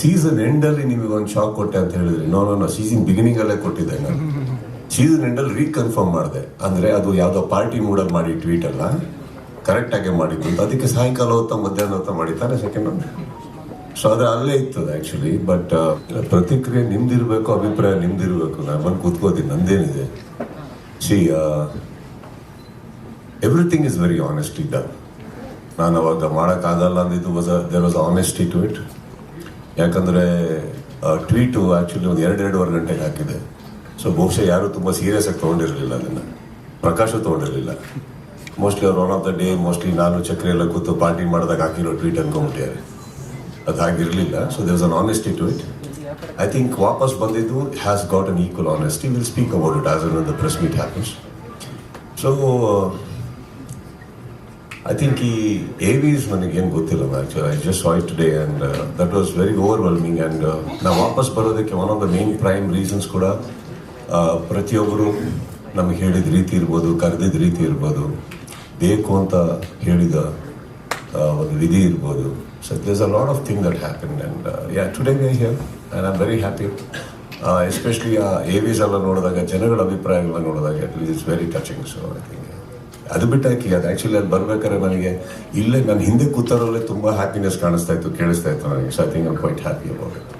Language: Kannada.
ಸೀಸನ್ ಎಂಡಲ್ಲಿ ನಿಮಗೆ ಒಂದು ಶಾಕ್ ಕೊಟ್ಟೆ ಅಂತ ಹೇಳಿದ್ರೆ. ನಾನು ಸೀಸನ್ ಬಿಗಿನಿಂಗ್ ಅಲ್ಲೇ ಕೊಟ್ಟಿದ್ದೆ ನಾನು. ಸೀಸನ್ ಎಂಡಲ್ಲಿ ರೀಕನ್ಫರ್ಮ್ ಮಾಡಿದೆ. ಅಂದ್ರೆ ಅದು ಯಾವುದೋ ಪಾರ್ಟಿ ಮೂಡಲ್ಲಿ ಮಾಡಿ ಟ್ವೀಟ್ ಅಲ್ಲ. ಕರೆಕ್ಟ್ ಆಗಿ ಮಾಡಿದ್ದು ಅಂತ. ಅದಕ್ಕೆ ಸಾಯಂಕಾಲ ಹೊತ್ತ ಮಧ್ಯಾಹ್ನ ಹೊತ್ತ ಮಾಡಿದ್ದಾನೆ ಸೆಕೆಂಡ್ ಸೊ ಅದು ಅಲ್ಲೇ ಇತ್ತು ಆಕ್ಚುಲಿ ಬಟ್ ಪ್ರತಿಕ್ರಿಯೆ ನಿಮ್ದಿರ್ಬೇಕು, ಅಭಿಪ್ರಾಯ ನಿಮ್ದಿರ್ಬೇಕು. ನಾನು ಬಂದು ಕೂತ್ಕೋತೀನಿ. ನಂದೇನಿದೆ. See everything is very honest ಇದ್ದ. ನಾನು ಅವಾಗ ಮಾಡೋಕ್ಕಾಗಲ್ಲ ಅಂದಿದ್ದು was there was honesty to it ಯಾಕಂದರೆ ಟ್ವೀಟು ಆ್ಯಕ್ಚುಲಿ ಒಂದು ಎರಡು, ಎರಡೂವರೆ ಗಂಟೆಗೆ ಹಾಕಿದೆ. ಸೊ ಬಹುಶಃ ಯಾರು ತುಂಬ ಸೀರಿಯಸ್ ಆಗಿ ತೊಗೊಂಡಿರಲಿಲ್ಲ ಅದನ್ನು. ಪ್ರಕಾಶ ತೊಗೊಂಡಿರಲಿಲ್ಲ. ಮೋಸ್ಟ್ಲಿ ಅವ್ರು one of the day mostly ನಾನು ಚಕ್ರೆ ಎಲ್ಲ ಕೂತು ಪಾರ್ಟಿ ಮಾಡಿದಾಗ ಹಾಕಿರೋ ಟ್ವೀಟ್ ಅನ್ಕೊಂಬಿಟ್ಟಿದ್ದಾರೆ ಅದು ಹಾಗಿರಲಿಲ್ಲ. So there was an honesty to it I think ವಾಪಸ್ ಬಂದಿದ್ದು has got an equal honesty will speak about it as the press meet happens so I think ಈ ಎ ವಿಸ್ ನನಗೇನು ಗೊತ್ತಿಲ್ಲ actually I just why today and that was very overwhelming and ನಾವು ವಾಪಸ್ ಬರೋದಕ್ಕೆ one of the main prime reasons ಕೂಡ ಪ್ರತಿಯೊಬ್ಬರು ನಮಗೆ ಹೇಳಿದ ರೀತಿ ಇರ್ಬೋದು, ಕರೆದಿದ್ದ ರೀತಿ ಇರ್ಬೋದು, ಬೇಕು ಅಂತ ಹೇಳಿದ ಒಂದು ವಿಧಿ ಇರ್ಬೋದು. So does a lot of thing that happen and yeah today may here I am very happy especially ಆ ಎ ವಿಸ್ ಎಲ್ಲ ನೋಡಿದಾಗ, ಜನಗಳ ಅಭಿಪ್ರಾಯಗಳನ್ನ ನೋಡಿದಾಗ it is very touching so I think ಅದು ಬಿಟ್ಟಾಕಿ ಅದು ಆ್ಯಕ್ಚುಲಿ ಅದು ಬರ್ಬೇಕಾದ್ರೆ ನನಗೆ ಇಲ್ಲೇ ನಾನು ಹಿಂದೆ ಕೂತಾರಲ್ಲೇ ತುಂಬ ಹ್ಯಾಪಿನೆಸ್ ಕಾಣಿಸ್ತಾ ಇತ್ತು, ಕೇಳಿಸ್ತಾ ಇತ್ತು ನನಗೆ. So I think I'm quite happy about it